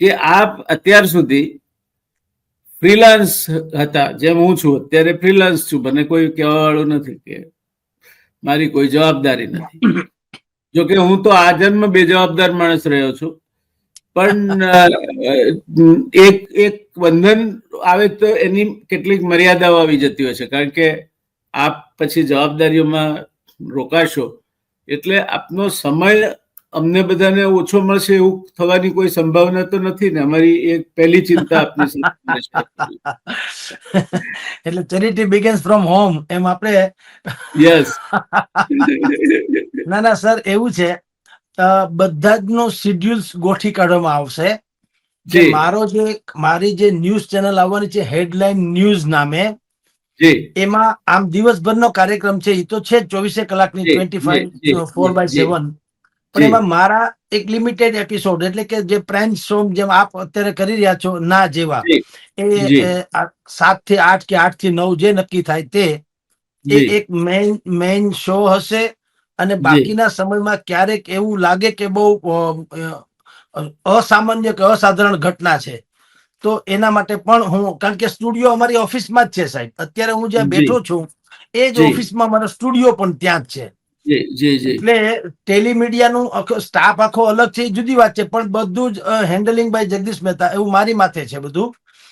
કે આપ અત્યાર સુધી ફ્રીલાન્સ હતા, જેમ હું છું, અત્યારે ફ્રીલાન્સ છું, મને કોઈ કહેવા વાળું નથી કે મારી કોઈ જવાબદારી નથી. જો કે હું તો આ જન્મ બે જવાબદાર માણસ રહ્યો છું. પણ એક એક બંધન આવે તો એની કેટલીક મર્યાદાઓ આવી જતી હોય છે. કારણ કે આપ પછી જવાબદારીઓમાં રોકાશો, એટલે આપનો સમય અમને બધાને ઓછો મળશે એવું થવાની કોઈ સંભાવના તો નથી ને. અમારી એક પહેલી ચિંતા આપની એટલે ચેરિટી બિગેન્સ ફ્રોમ હોમ એમ આપણે યસ ના ના સર એવું છે. બધા જ નો શેડ્યુલ્સ ગોઠવી કાઢવામાં આવશે જે. મારો જે મારી જે ન્યૂઝ ચેનલ આવવાની છે હેડલાઇન ન્યૂઝ નામે એમાં આમ દિવસભરનો કાર્યક્રમ છે એ તો છે ચોવીસે કલાકની twenty five four by seven પણ એમાં મારા એક લિમિટેડ એપિસોડ એટલે કે જે પ્રાઇમ સોંગ જેમ આપ અત્યારે કરી રહ્યા છો ના જેવા એ સાતથી આઠ કે આઠથી નવ જે નક્કી થાય તે એ એક મેઇન મેઇન શો હશે અને બાકીના સમયમાં ક્યારેક એવું લાગે કે બહુ અસામાન્ય કે અસાધારણ ઘટના છે. તો એના માટે પણ હું કારણ કે સ્ટુડિયો અમારી ઓફિસમાં જ છે સાહેબ. અત્યારે હું જ્યાં બેઠો છું એ જ. ઓફિસમાં મારો સ્ટુડિયો પણ ત્યાં જ છે. એટલે ટેલિમીડિયાનું સ્ટાફ આખો અલગ છે જુદી વાત છે, પણ બધું જ હેન્ડલિંગ બાય જગદીશ મહેતા, એવું મારી માથે છે બધું.